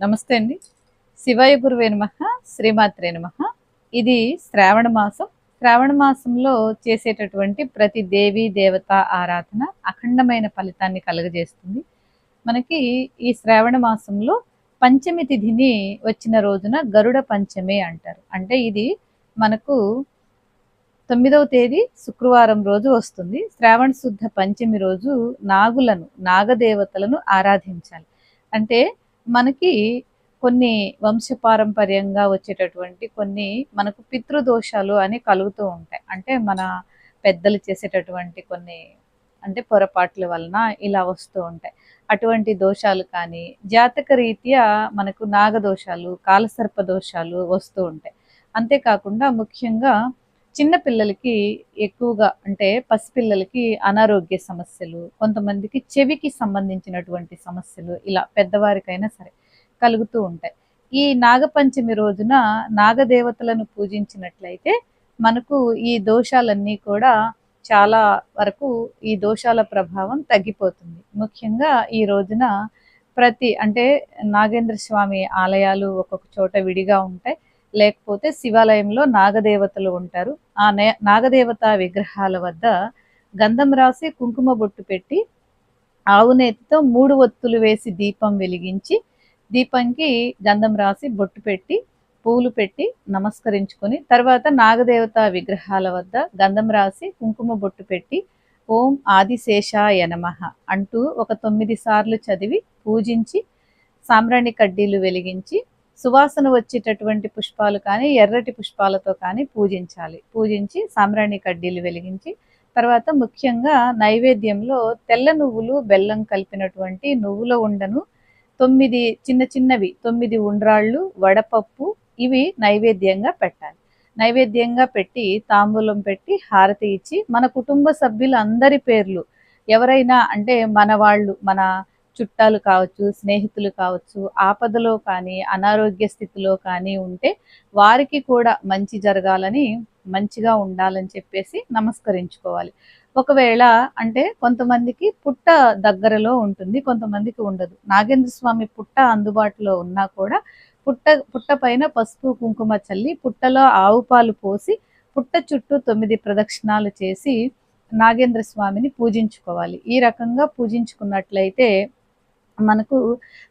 నమస్తే అండి. శివాయ గురువే నమ శ్రీమాత్రే నమ. ఇది శ్రావణ మాసం. శ్రావణ మాసంలో చేసేటటువంటి ప్రతి దేవి దేవత ఆరాధన అఖండమైన ఫలితాన్ని కలుగజేస్తుంది. మనకి ఈ శ్రావణ మాసంలో పంచమి తిథిని వచ్చిన రోజున గరుడ పంచమి అంటారు. అంటే ఇది మనకు తొమ్మిదవ తేదీ శుక్రవారం రోజు వస్తుంది. శ్రావణ శుద్ధ పంచమి రోజు నాగులను నాగదేవతలను ఆరాధించాలి. అంటే మనకి కొన్ని వంశపారంపర్యంగా వచ్చేటటువంటి కొన్ని మనకు పితృదోషాలు అని కలుగుతూ ఉంటాయి. అంటే మన పెద్దలు చేసేటటువంటి కొన్ని అంటే పొరపాట్ల వలన ఇలా వస్తూ ఉంటాయి. అటువంటి దోషాలు కానీ జాతక రీత్యా మనకు నాగదోషాలు కాలసర్ప దోషాలు వస్తూ ఉంటాయి. అంతేకాకుండా ముఖ్యంగా చిన్న పిల్లలకి ఎక్కువగా అంటే పసిపిల్లలకి అనారోగ్య సమస్యలు కొంతమందికి చెవికి సంబంధించినటువంటి సమస్యలు ఇలా పెద్దవారికైనా సరే కలుగుతూ ఉంటాయి. ఈ నాగపంచమి రోజున నాగదేవతలను పూజించినట్లయితే మనకు ఈ దోషాలన్నీ కూడా చాలా వరకు ఈ దోషాల ప్రభావం తగ్గిపోతుంది. ముఖ్యంగా ఈ రోజున ప్రతి అంటే నాగేంద్ర స్వామి ఆలయాలు ఒక్కొక్క చోట విడిగా ఉంటాయి. లేకపోతే శివాలయంలో నాగదేవతలు ఉంటారు. ఆ నాగదేవత విగ్రహాల వద్ద గంధం రాసి కుంకుమ బొట్టు పెట్టి ఆవునేతితో మూడు ఒత్తులు వేసి దీపం వెలిగించి దీపంకి గంధం రాసి బొట్టు పెట్టి పూలు పెట్టి నమస్కరించుకొని తర్వాత నాగదేవత విగ్రహాల వద్ద గంధం రాసి కుంకుమ బొట్టు పెట్టి ఓం ఆదిశేషాయ నమః అంటూ ఒక తొమ్మిది సార్లు చదివి పూజించి సాంబ్రాణి కడ్డీలు వెలిగించి సువాసన వచ్చేటటువంటి పుష్పాలు కానీ ఎర్రటి పుష్పాలతో కానీ పూజించాలి. పూజించి సాంబ్రాణి కడ్డీలు వెలిగించి తర్వాత ముఖ్యంగా నైవేద్యంలో తెల్ల నువ్వులు బెల్లం కలిపినటువంటి నువ్వుల ఉండను తొమ్మిది చిన్న చిన్నవి తొమ్మిది ఉండ్రాళ్ళు వడపప్పు ఇవి నైవేద్యంగా పెట్టాలి. నైవేద్యంగా పెట్టి తాంబూలం పెట్టి హారతి ఇచ్చి మన కుటుంబ సభ్యులు అందరి పేర్లు ఎవరైనా అంటే మన వాళ్ళు మన చుట్టాలు కావచ్చు స్నేహితులు కావచ్చు ఆపదలో కానీ అనారోగ్య స్థితిలో కానీ ఉంటే వారికి కూడా మంచి జరగాలని మంచిగా ఉండాలని చెప్పేసి నమస్కరించుకోవాలి. ఒకవేళ అంటే కొంతమందికి పుట్ట దగ్గరలో ఉంటుంది కొంతమందికి ఉండదు. నాగేంద్ర స్వామి పుట్ట అందుబాటులో ఉన్నా కూడా పుట్ట పుట్ట పైన పసుపు కుంకుమ చల్లి పుట్టలో ఆవు పాలు పోసి పుట్ట చుట్టూ తొమ్మిది ప్రదక్షిణాలు చేసి నాగేంద్ర స్వామిని పూజించుకోవాలి. ఈ రకంగా పూజించుకున్నట్లయితే మనకు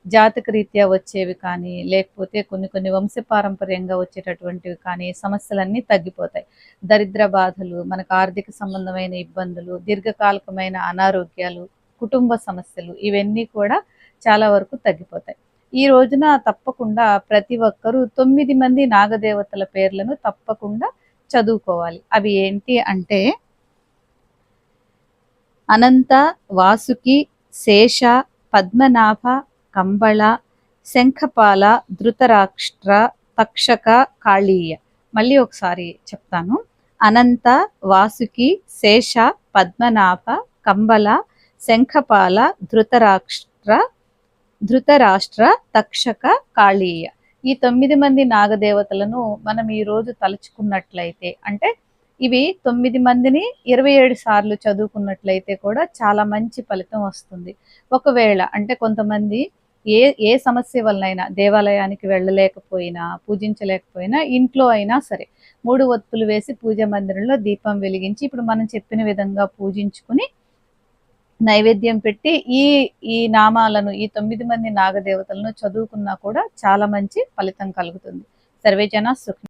జాతక రీత్యా వచ్చేవి కానీ లేకపోతే కొన్ని కొన్ని వంశపారంపర్యంగా వచ్చేటటువంటివి కానీ సమస్యలన్నీ తగ్గిపోతాయి. దరిద్ర బాధలు మనకు ఆర్థిక సంబంధమైన ఇబ్బందులు దీర్ఘకాలికమైన అనారోగ్యాలు కుటుంబ సమస్యలు ఇవన్నీ కూడా చాలా వరకు తగ్గిపోతాయి. ఈ రోజున తప్పకుండా ప్రతి ఒక్కరూ తొమ్మిది మంది నాగదేవతల పేర్లను తప్పకుండా చదువుకోవాలి. అవి ఏంటి అంటే అనంత వాసుకి శేష పద్మనాభ కంబళ శంఖపాల ధృతరాష్ట్ర తక్షక కాళీయ. మళ్ళీ ఒకసారి చెప్తాను. అనంత వాసుకి శేష పద్మనాభ కంబల శంఖపాల ధృతరాష్ట్ర ధృతరాష్ట్ర తక్షక కాళీయ. ఈ తొమ్మిది మంది నాగదేవతలను మనం ఈరోజు తలుచుకున్నట్లయితే అంటే ఇవి తొమ్మిది మందిని ఇరవై ఏడు సార్లు చదువుకున్నట్లయితే కూడా చాలా మంచి ఫలితం వస్తుంది. ఒకవేళ అంటే కొంతమంది ఏ ఏ సమస్య వలనైనా దేవాలయానికి వెళ్ళలేకపోయినా పూజించలేకపోయినా ఇంట్లో అయినా సరే మూడు ఒత్తులు వేసి పూజ మందిరంలో దీపం వెలిగించి ఇప్పుడు మనం చెప్పిన విధంగా పూజించుకుని నైవేద్యం పెట్టి ఈ ఈ నామాలను ఈ తొమ్మిది మంది నాగదేవతలను చదువుకున్నా కూడా చాలా మంచి ఫలితం కలుగుతుంది. సర్వేజన సుఖ